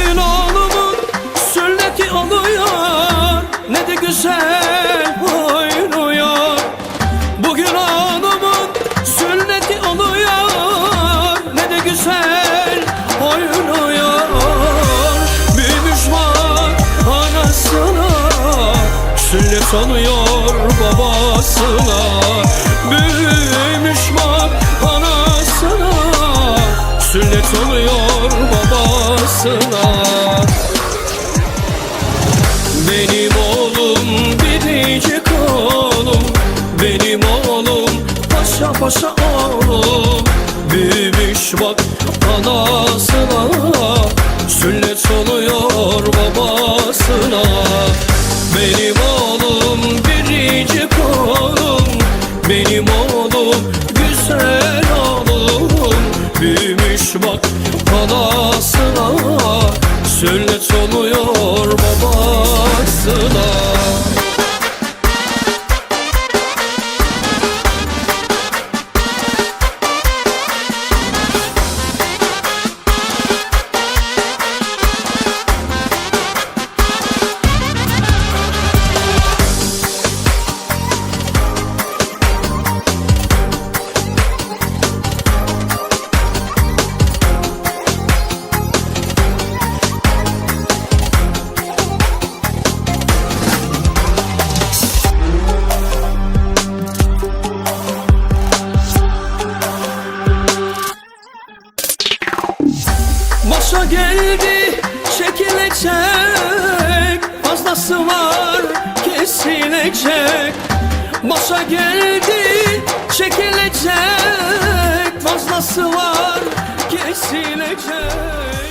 Gelin oğlumun sünneti oluyor Ne de güzel oynuyor. Bugün oğlumun sünneti oluyor Ne de güzel oynuyor. Büyümüş var anasına Sünnet oluyor babasına. Büyümüş var anasına Sünnet oluyor babasına. Benim oğlum biricik oğlum. Benim oğlum paşa paşa oğlum. Büyümüş bak anasına. Sünnet oluyor babasına. Benim oğlum biricik oğlum. Benim oğlum güzel oğlum. Büyümüş bak anasına geldi çekilecek. Fazlası var kesilecek. Başa geldi çekilecek. Fazlası var kesilecek